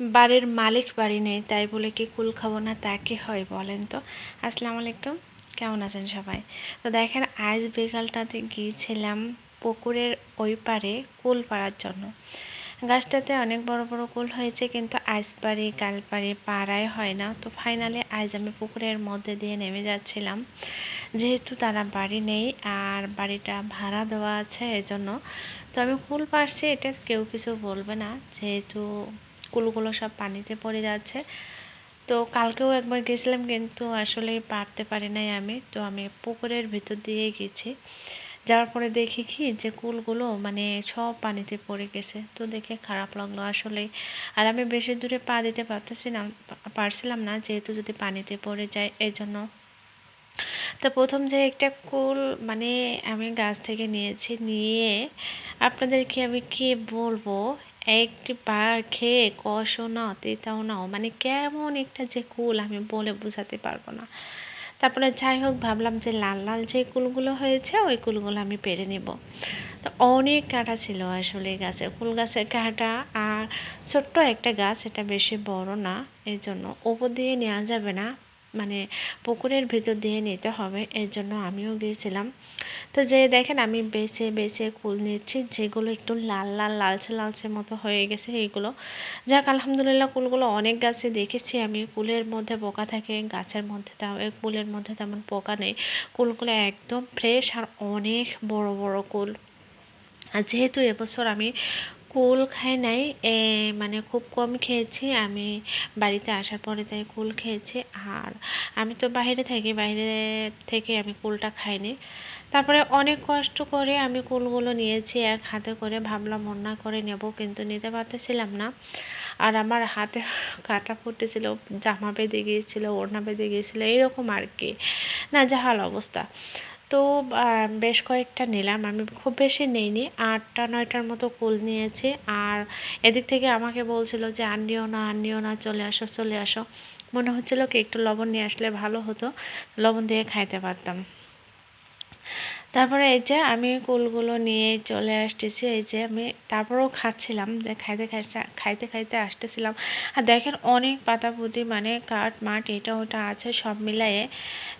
বাড়ির মালিক বাড়ি নেই, তাই বলে কি কুল খাব না তা কি হয় বলেন তো। আসসালামু আলাইকুম, কেমন আছেন সবাই? তো দেখেন, আজ বিকালটাতে গিয়েছিলাম পুকুরের ওই পারে কুল পাড়ার জন্য। গাছটাতে অনেক বড় বড় কুল হয়েছে, কিন্তু আজ পারি কাল পারি পাড়ায় হয় না। তো ফাইনালি আজ আমি পুকুরের মধ্যে দিয়ে নেমে যাচ্ছিলাম। যেহেতু তারা বাড়ি নেই আর বাড়িটা ভাড়া দেওয়া আছে এজন্য, তো আমি কুল পারছি এটা কেউ কিছু বলবে না। যেহেতু কুলগুলো সব পানিতে পড়ে যাচ্ছে। তো কালকেও একবার গেছিলাম কিন্তু আসলে পারতে পারি নাই আমি। তো আমি পুকুরের ভিতর দিয়ে গেছি। যাওয়ার পরে দেখি কি যে কুলগুলো মানে সব পানিতে পড়ে গেছে। তো দেখে খারাপ লাগল আসলে। আর আমি বেশি দূরে পা দিতে পারতেছি না পারছিলাম না যেহেতু যদি পানিতে পড়ে যায় এই জন্য তো প্রথম যে একটা কুল মানে আমি গাছ থেকে নিয়েছি, নিয়ে আপনাদেরকে আমি কি বলব? একটি বার খেয়ে কষও নাও তেতাও নাও মানে কেমন একটা যে কুল আমি বলে বোঝাতে পারব না। তারপরে যাই হোক, ভাবলাম যে লাল লাল যে কুলগুলো হয়েছে, ওই কুলগুলো আমি পেরে নেব। তো অনেক কাঁটা ছিল আসলে গাছে কুল গাছের কাঁটা আর ছোট্ট একটা গাছ, এটা বেশি বড় না এই জন্য। ওপর দিয়ে নেওয়া যাবে না। মানে পুকুরের ভিতর দিয়ে নিতে হবে, এর জন্য আমিও গিয়েছিলাম। তো যে দেখেন আমি বেছে বেছে কুল নিচ্ছি, যেগুলো একটু লাল লাল, লালচে লালচে মতো হয়ে গেছে এইগুলো যাক, আলহামদুলিল্লাহ কুলগুলো অনেক গাছে দেখেছি আমি, কুলের মধ্যে পোকা থাকে, গাছের মধ্যে কুলের মধ্যে তেমন পোকা নেই। কুলগুলো একদম ফ্রেশ আর অনেক বড় বড় কুল। আর যেহেতু এবছর আমি কুল খাই নাই মানে খুব কম খেয়েছি। আমি বাড়িতে আসার পরে তাই কুল খেয়েছি। আর আমি তো বাইরে থাকি, বাইরে থেকে আমি কুলটা খাইনি। তারপরে অনেক কষ্ট করে আমি কুলগুলো নিয়েছি, এক হাতে করে ভাবলাম অন্যা করে নেব, কিন্তু নিতে পারতেছিলাম না। আর আমার হাতে কাটা ফুটেছিল, জামা বেঁধে গিয়েছিল, ওড়না বেঁধে গিয়েছিল, এরকম আর কি। না জাহাল অবস্থা। তো বেশ কয়েকটা নিলাম। আমি খুব বেশি নেইনি। আটটা, নয়টার মতো কুল নিয়েছি। আর এদিক থেকে আমাকে বলছিল যে আর নিও না আর নিও না, চলে আসো চলে আসো। মনে হচ্ছিল কি, একটু লবণ নিয়ে আসলে ভালো হতো। লবণ দিয়ে খাইতে পারতাম। তারপরে এই যে আমি কুলগুলো নিয়ে চলে আসতেছি, এই যে আমি তারপরেও খাচ্ছিলাম, যে খাইতে খাইতে খাইতে খাইতে আসতেছিলাম। আর দেখেন অনেক পাতাপুতি মানে কাঠ, মাঠ, এটা, ওটা আছে, সব মিলাইয়ে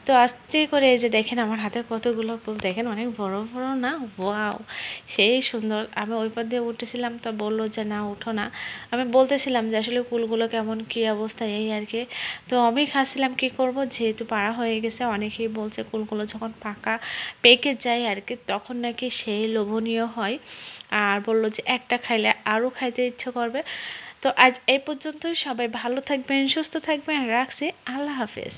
তো আস্তে করে এই যে দেখেন আমার হাতে কতগুলো কুল দেখেন অনেক বড় বড় না? ওয়াও! সেই সুন্দর। আমি ওই পর দিয়ে উঠেছিলাম, তো বলল যে না, উঠো না। আমি বলতেছিলাম যে আসলে কুলগুলো কেমন কী অবস্থা, এই আর কি। তো আমি খাচ্ছিলাম, কি করব? যেহেতু পাড়া হয়ে গেছে, অনেকেই বলছে কুলগুলো যখন পাকা, পেকে যায় আর কি, তখন নাকি সেই লোভনীয় হয়। আর বলল যে, একটা খাইলে আরও খাইতে ইচ্ছে করবে। তো আজ এই পর্যন্তই। সবাই ভালো থাকবেন, সুস্থ থাকবেন। রাখছি। আল্লাহ হাফেজ।